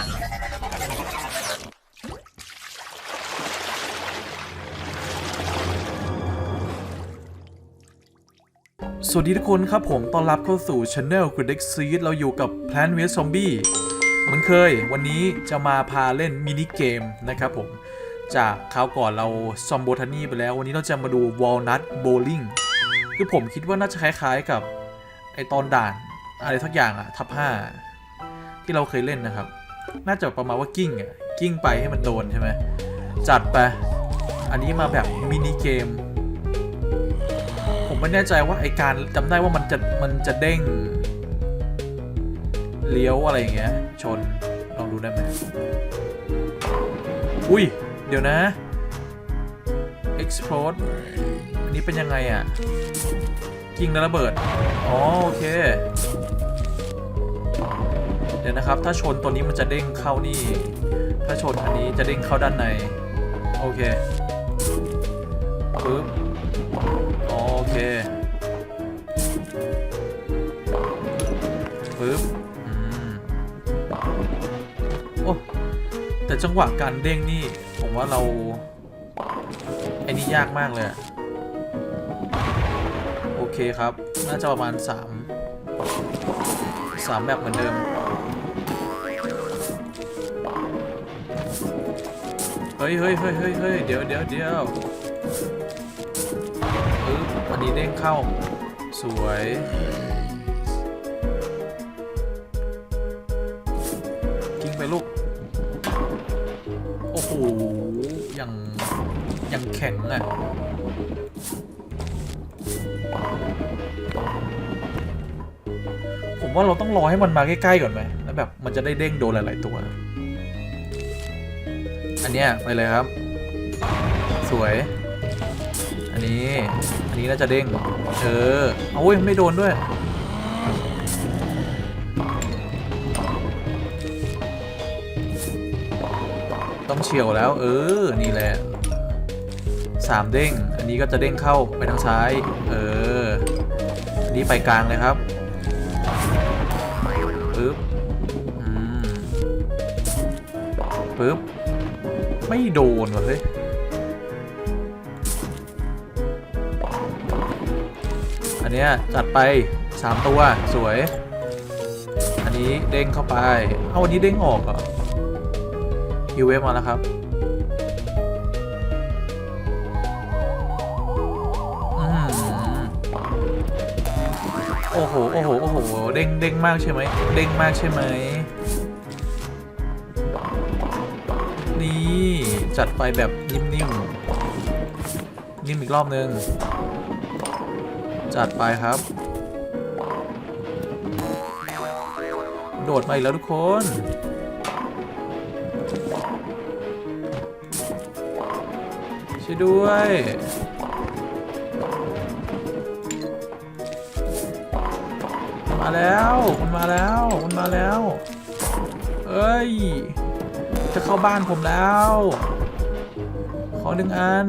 สวัสดีทุกคนครับผมต้อนรับเข้าสู่ช anel คุณ Dex Seed เราอยู่กับ Plant vs Zombie เหมือนเคย วันนี้จะมาพาเล่นมินิเกมนะครับผม จากคราวก่อนเราซอมโบทานี่ไปแล้ว วันนี้เราจะมาดู Walnut Bowling คือผมคิดว่าน่าจะคล้ายๆกับ ไอตอนด่าน อะไรทักอย่างอะทับห้าที่เราเคยเล่นนะครับ น่าจะประมาณว่ากิ้งอะกิ้งไปให้มันโดนใช่ไหมจัดไป อันนี้มาแบบมินิเกม ผมไม่แน่ใจว่าไอการจำได้ว่ามันจะมันจะเด้ง เลี้ยวอะไรอย่างเงี้ย ชนลองดูได้ไหมอุ้ย เดี๋ยวนะ explode อันนี้เป็นยังไงอะ่ะยิงแล้วระเบิด อ๋อ โอเค ดี๋ยวนะครับ ถ้าชนตัวนี้มันจะเด้งเข้านี่ ถ้าชนอันนี้จะเด้งเข้าด้านใน โอเคปึ๊บโอเคปึ๊บโอ้แต่จังหวะการเด้งนี่ ผมว่าเราไอ้นี่ยากมากเลย โอเคครับ น่าจะประมาณ 3 3 แบบเหมือนเดิม เฮ้ยเฮ้ยเฮ้ยเฮ้ยเฮ้ยเดี๋ยวเดี๋ยวเดี๋ยวปึ๊บอันนี้เด้งเข้า สวย กิ้งไปลูก โอ้โห ยังยังแข็งอะผมว่าเราต้องรอให้มันมาใกล้ๆก่อนไหมแล้วแบบมันจะได้เด้งโดนหลายๆตัว อันเนี้ยไปเลยครับ สวย อันนี้ อันนี้น่าจะเด้ง เออเอาเว้ยไม่โดนด้วย ต้องเฉียวแล้ว เออ นี่แหละสามเด้ง อันนี้ก็จะเด้งเข้าไปทางซ้าย เออ อันนี้ไปกลางเลยครับปึ๊บอืมปึ๊บ ไม่โดนว่ะเฮ้ยอันเนี้ยจัดไป 3 ตัวสวย อันนี้เด้งเข้าไป เอาวันนี้เด้งออกเหรอฮิวเวฟมาแล้วครับอืมโอ้โห โอ้โห โอ้โห เด้งเด้งมากใช่ไหม เด้งมากใช่ไหม นี่ จัดไปแบบนิ่มๆ นิ่มอีกรอบนึง จัดไปครับ โดดมาอีกแล้วทุกคนช่วยด้วยมาแล้ว มันมาแล้ว มันมาแล้ว เอ้ย จะเข้าบ้านผมแล้ว ขอหนึ่งอัน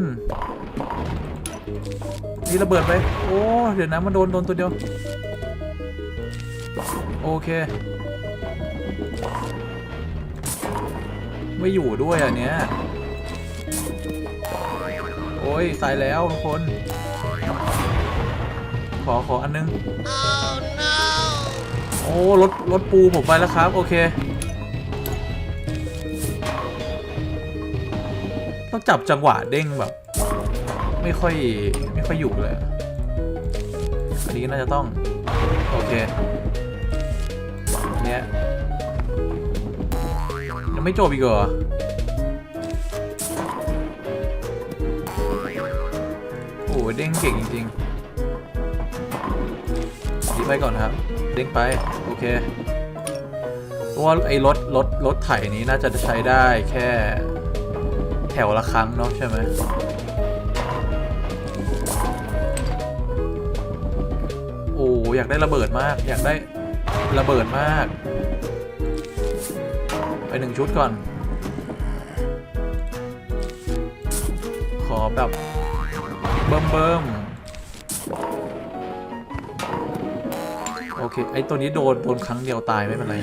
นี่ระเบิดไป โอ้ เดี๋ยวนะมันโดนโดนตัวเดียว โอเค ไม่อยู่ด้วยอันเนี้ยโอ้ยตายแล้วทุกคน ขอขออันนึงโอ้รถรถปูผมไปแล้วครับ โอเค ต้องจับจังหวะเด้งแบบ ไม่ค่อยไม่ค่อยอยู่เลยอันนี้น่าจะต้อง โอเคเนี้ยยังไม่จบอีกเหรอโอ้เด้งเก่งจริงๆดีไปก่อนครับ เด้งไปโอเคเพราะว่าไอ้รถรถรถไถนี้น่าจะใช้ได้แค่ แถวละครั้งเนาะใช่ไหมโอ้อยากได้ระเบิดมาก อยากได้ระเบิดมาก ไปหนึ่งชุดก่อน ขอแบบเบิ่มเบิ่มโอเค ไอตัวนี้โดน โดนครั้งเดียวตายไม่เป็นไร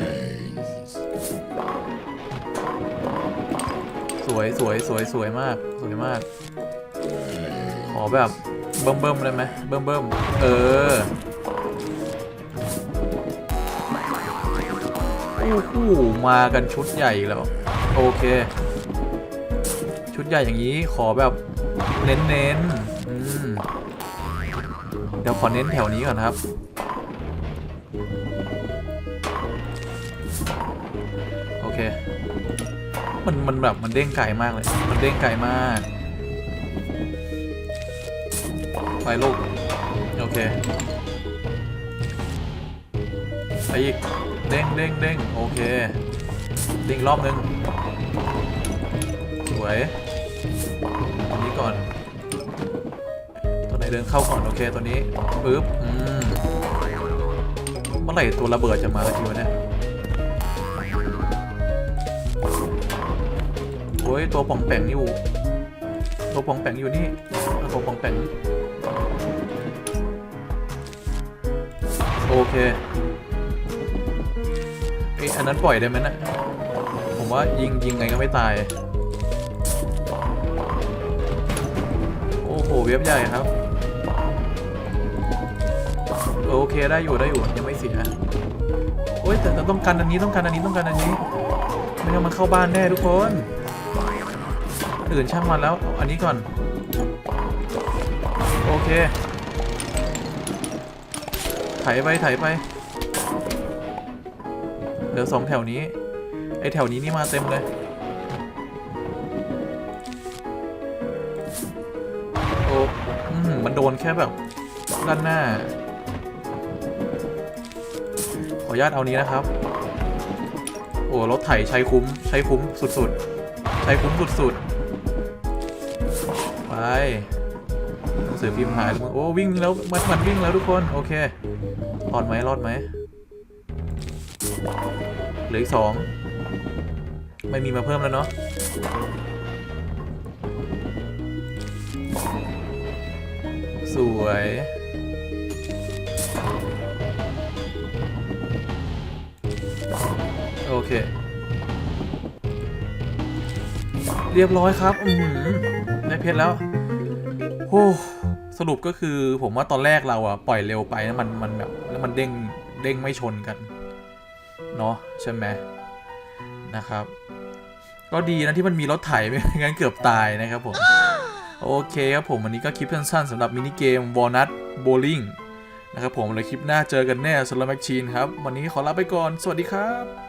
วยสวยสวยสวยมากสวยมากขอแบบเบิ่มเบิ่มเลยไหมเบิ่มเบิ่มเออโอ้โหมากันชุดใหญ่แล้ว โอเค ชุดใหญ่อย่างนี้ขอแบบเน้นเน้นเดี๋ยวขอเน้นแถวนี้ก่อนครับโอเค มันมันแบบมันเด้งไกลมากเลย มันเด้งไกลมาก ไปลูก โอเค ไปอีก เด้งเด้งเด้งโอเค เด้งรอบนึง สวยตัวนี้ก่อน ตัวไหนเดินเข้าก่อน โอเค ตัวนี้ปึ๊บ อืม เมื่อไหร่ตัวระเบิดจะมาสักทีวะเนี่ย โอ้ยตัวป่องแปงอยู่ ตัวป่องแปงอยู่นี่ตัวป่องแปงโอเคเอ้ยอันนั้นปล่อยได้ไหมนะผมว่ายิงยิงไงก็ไม่ตาย โอ้โหเว็บใหญ่ครับ โอเคได้อยู่ได้อยู่ยังไม่เสียโอ้ยแต่แต่ต้องการอันนี้ต้องการอันนี้ต้องการอันนี้ไม่งั้นมันเข้าบ้านแน่ทุกคน อื่นช่างมันแล้ว อันนี้ก่อน โอเคไถไปไถไปเหลือสองแถวนี้ ไอแถวนี้นี่มาเต็มเลย โอ้อมมันโดนแค่แบบด้านหน้า ขออนุญาตเอานี้นะครับ โอ้ รถไถใช้คุ้ม ใช้คุ้มสุดๆ ใช้คุ้มสุดๆ หนังสือพิมพ์หายแล้วมึงโอ้วิ่งแล้วมันมันวิ่งแล้วทุกคน โอเครอดไหมรอดไหมเหลืออีกสองไม่มีมาเพิ่มแล้วเนาะสวยโอเค เรียบร้อยครับ อือหือได้เพชรแล้ว โอ้สรุปก็คือผมว่าตอนแรกเราอะปล่อยเร็วไปนะมันมันแบบแล้วมันเด้งเด้งไม่ชนกันเนาะใช่ไหมนะครับ ก็ดีนะที่มันมีรถไถไม่งั้นเกือบตายนะครับผม โอเคครับผมวันนี้ก็คลิปสั้นๆสำหรับมินิเกม Walnut Bowling นะครับผมแล้วคลิปหน้าเจอกันแน่สำหรับแมชชีนครับ วันนี้ขอลาไปก่อน สวัสดีครับ